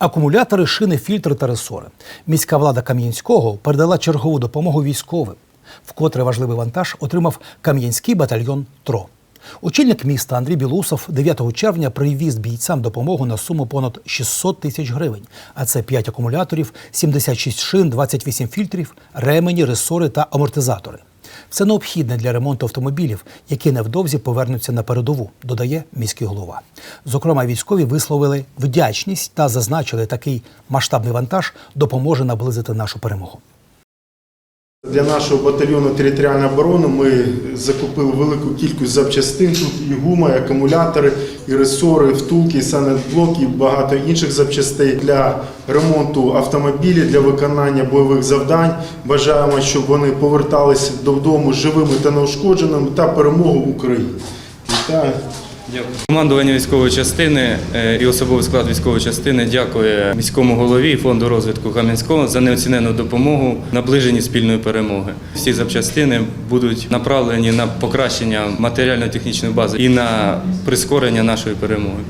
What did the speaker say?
Акумулятори, шини, фільтри та ресори. Міська влада Кам'янського передала чергову допомогу військовим. Вкотре важливий вантаж отримав Кам'янський батальйон ТРО. Очільник міста Андрій Білусов 9 червня привіз бійцям допомогу на суму понад 600 тисяч гривень. А це 5 акумуляторів, 76 шин, 28 фільтрів, ремені, ресори та амортизатори. Все необхідне для ремонту автомобілів, які невдовзі повернуться на передову, додає міський голова. Зокрема, військові висловили вдячність та зазначили, такий масштабний вантаж допоможе наблизити нашу перемогу. Для нашого батальйону територіальної оборони ми закупили велику кількість запчастин. Тут і гума, і акумулятори, і ресори, і втулки, і санетблоки, і багато інших запчастей для ремонту автомобілів, для виконання бойових завдань. Бажаємо, щоб вони поверталися додому живими та неушкодженими та перемогу України. Вітаю. Дякую. Командування військової частини е, і особовий склад військової частини дякує міському голові фонду розвитку Кам'янського за неоцінену допомогу наближенні спільної перемоги. Всі запчастини будуть направлені на покращення матеріально-технічної бази і на прискорення нашої перемоги.